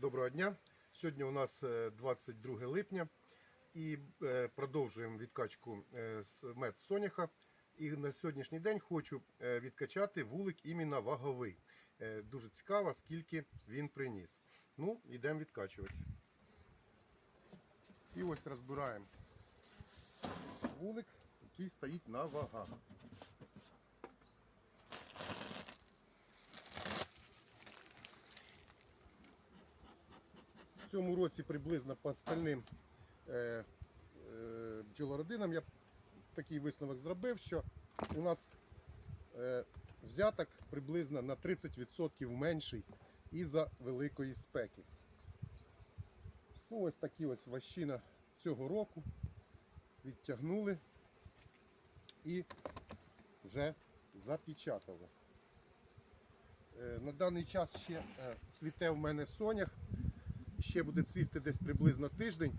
Доброго дня. Сьогодні у нас е, 22 липня і е, продовжуємо відкачку е, мед соняха. І на сьогоднішній день хочу е, відкачати вулик іменно ваговий. Е, Дуже цікаво, скільки він приніс. Ну, йдемо відкачувати. І ось розбираємо вулик, який стоїть на вагах. В цьому році приблизно по остальним е, е, бджолородинам я такий висновок зробив, що у нас е, взяток приблизно на 30% менший із-за великої спеки. Ну, ось такі ось ващина цього року відтягнули і вже запечатали. Е, На даний час ще е, цвіте в мене сонях, ще буде цвісти десь приблизно тиждень,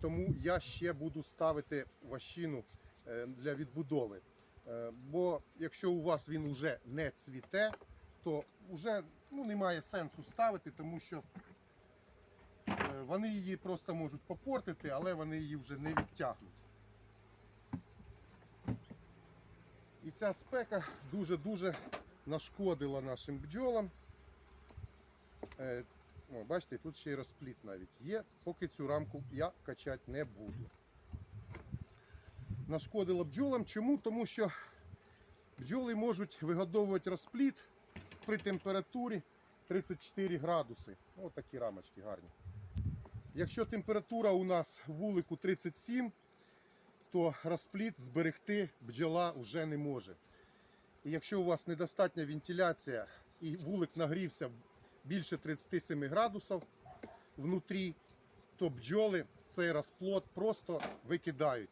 тому я ще буду ставити ващину е, для відбудови. Е, Бо якщо у вас він вже не цвіте, то вже ну, немає сенсу ставити, тому що е, вони її просто можуть попортити, але вони її вже не відтягнуть. І ця спека дуже-дуже нашкодила нашим бджолам. О, бачите, тут ще й розпліт навіть є, поки цю рамку я качати не буду. Нашкодила бджолам. Чому? Тому що бджоли можуть вигодовувати розпліт при температурі 34 градуси. Ось такі рамочки гарні. Якщо температура у нас вулику 37, то розпліт зберегти бджола вже не може. І якщо у вас недостатня вентиляція і вулик нагрівся більше 37 градусів внутрі, то бджоли цей розплод просто викидають.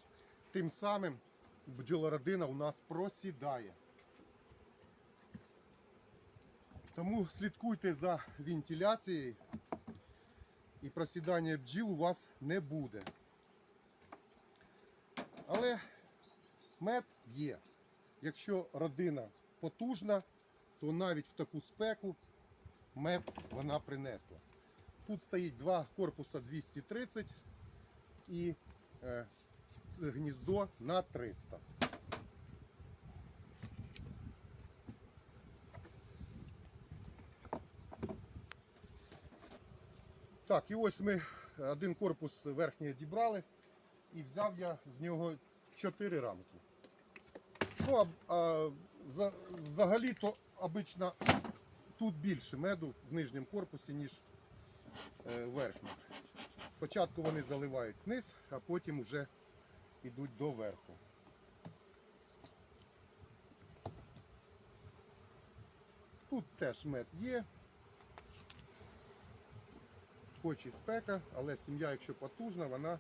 Тим самим бджолородина у нас просідає. Тому слідкуйте за вентиляцією і просідання бджіл у вас не буде. Але мед є. Якщо родина потужна, то навіть в таку спеку мед вона принесла. Тут стоїть два корпуса 230 і е, гніздо на 300. Так, і ось ми один корпус верхній дібрали і взяв я з нього 4 рамки. Ну, а, а, за, взагалі-то обично тут більше меду в нижньому корпусі, ніж е, в верхньому. Спочатку вони заливають вниз, а потім вже йдуть до верху. Тут теж мед є. Хоч і спека, але сім'я, якщо потужна, вона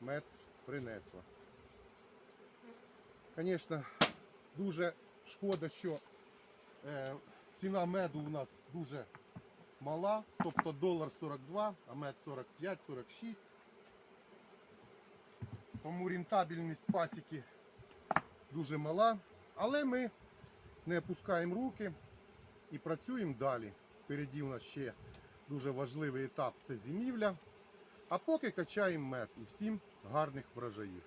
мед принесла. Звісно, дуже шкода, що е, ціна меду у нас дуже мала, тобто долар 42, а мед 45-46. Тому рентабельність пасіки дуже мала. Але ми не опускаємо руки і працюємо далі. Впереді у нас ще дуже важливий етап це зимівля. А поки качаємо мед і всім гарних врожаїв.